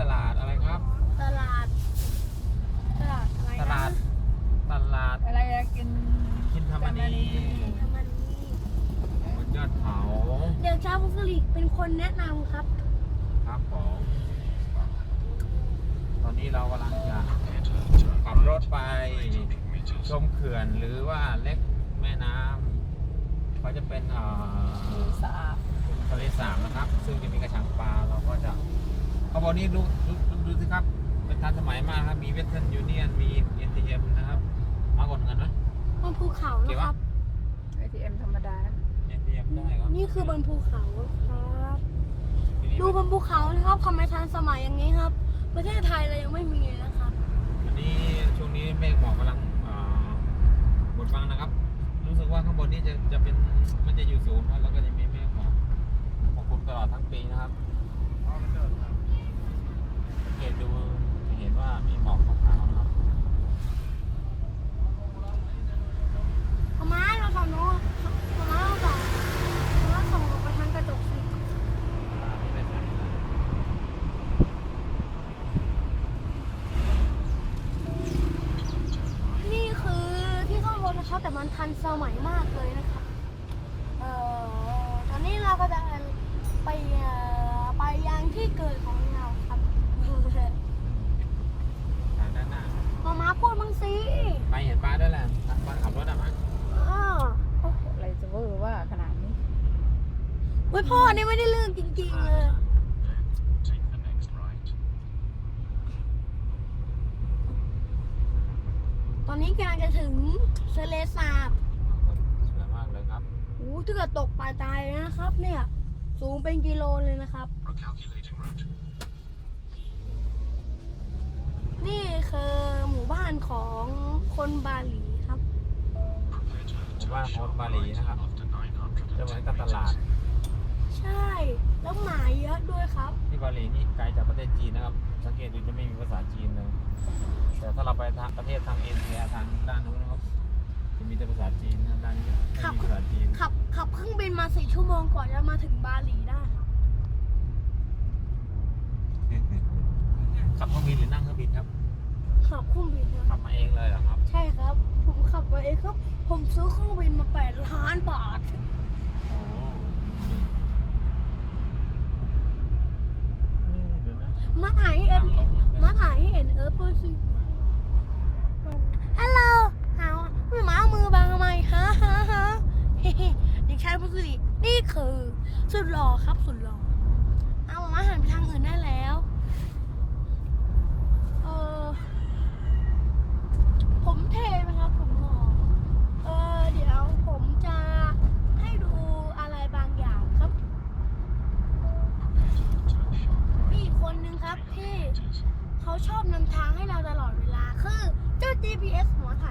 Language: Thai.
ตลาดอะไรครับ ตลาด ตลาดอะไรตนะลาด ตลาดอะไรอะกินคินธรรมนีทำมันนี่บนยอดเขาเดี๋ยวชาวมุสลิมเป็นคนแนะนำครับ ครับผมตอนนี้เรากำลังจะขับรถไปชมเขื่อนหรือว่าเล็กแม่น้ำเขาจะเป็นเอ่อสาบทะเลสาบนะครับ ซึ่งจะมีกระชังปลาเราก็จะ เขาบอกนี่ดูดูดูดูสิครับ เป็นทันสมัยมากครับ มีเวสเทิร์นยูเนียน มี NTM นะครับ มากดเงินไหมบนภูเขานะครับไอทีเอ็มธรรมดา NTM ได้ครับนี่คือบนภูเขาครับ ทีนี้ดูบนภูเขานะครับทำไมทันสมัยอย่างนี้ครับ ประเทศไทยเรายังไม่มีเลยนะครับอันนี้ช่วงนี้เมฆหมอกกำลังเอ่อบดบังนะครับ รู้สึกว่าข้างบนนี้จะจะเป็นมันจะอยู่สูงนะแล้วก็จะมีเมฆหมอกปกคลุมตลอดทั้งปีนะครับสัง เกตดูจะเห็นว่ามีหมอกขาวๆนะครับพม่าเราสอนน้องพม่าเราสอนพม่าส่งออกไปทางกระจกสิไม่ได้ใส่นะนี่คือที่ข้างบนนะครับแต่มันทันสมัยมากเลยนะครับเอ่อตอนนี้เราก็จะไปเอ่อไปยังที่เกิดของเราครับ ทางด้านหน้า มามาพูดบ้างสิ ไปเห็นป้าด้วยแหละป้าขับรถอะมั้ง อ้าว อะไรจะเวอร์ว่าขนาดนี้ เว้ยพ่อนี่ไม่ได้เรื่องจริงๆเลยตอนนี้กำลังจะถึงทะเลสาบสวยมากเลยครับโอ้ถ้าเกิดตกปลายตายเลยนะครับ เนี่ย สูงเป็นกิโลเลยนะครับนี่คือหมู่บ้านของคนบาหลีครับหมู่บ้านโฮสบาหลีนะครับ จะเหมือนกับตลาด ใช่ แล้วหมาเยอะด้วยครับ ที่บาหลีนี่ไกลจากประเทศจีนนะครับ สังเกตดูจะไม่มีภาษาจีนเลย แต่ถ้าเราไปทางประเทศทางเอเชียทางด้านนู้นนะครับจะมีแต่ภาษาจีนนะด้านนี้ไม่ครับมีภาษาจีนขับขับเครื่องบินมาสี่ชั่วโมงกว่าจะมาถึงบาหลีได้ครับ ขับเครื่องบินหรือนั่งเครื่องบินครับขับเครื่องบินครับขับมาเองเลยเหรอครับ ใช่ครับ ผมขับมาเองครับ ผมซื้อเครื่องบินมาแปดล้านบาท โอ้เดี๋ยวนะ มาถ่ายให้เอ็นมาถ่ายให้เอ็นเอิร์ธพูดสิฮัลโหลหาวไม่มาเอามือบังทำไมฮะฮะฮะเฮ้เด็กชายพูดสินี่คือ สุดหล่อครับสุดหล่อเอามาหันไปทางอื่นได้แล้ว GPS หัวไถ